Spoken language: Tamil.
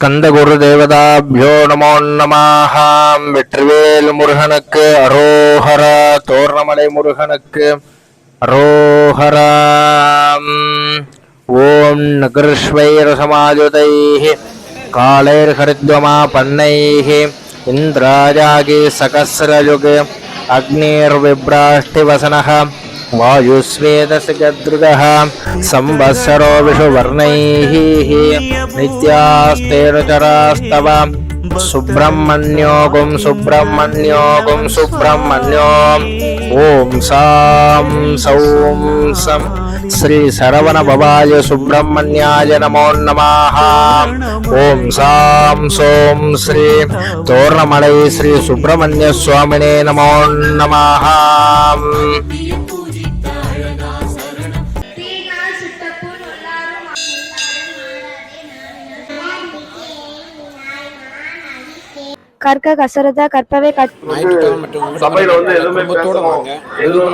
ஸ்கந்தகுரு தேவதாபியோ நமோ நமாஹாம் வெற்றிவேல் முருகனுக்கு அரோஹரா தோரணமலை முருகனுக்கு அரோஹராம் ஓம் நகர்ஷ்வைரசமாயுதைः कालैर्हरिद्वमा पन्नैः इन्द्राजागे सकस्रयुगे अग्निर्विभ्राष्टिवसनः वायुस्वेदस्य गदृगः संवत्सरो विषुवर्णैः नित्यास्तेरचरास्तव सुब्रह्मण्यो गुं सुब्रह्मण्यो गुं सुब्रह्मण्यो ॐ सां सौं सं श्री सरवणभवाय सुब्रह्मण्याय नमो नमः ॐ सां सौं श्री तोरणमलै श्री सुब्रह्मण्यस्वामिने नमो नमः கற்க கசரத கற்பவை கற் ஞாயிற்றுக்கிழமை மற்றும் சபையில வந்து எதுவுமே குடும்பத்தோட பேசணும். வாங்க. எதுவும்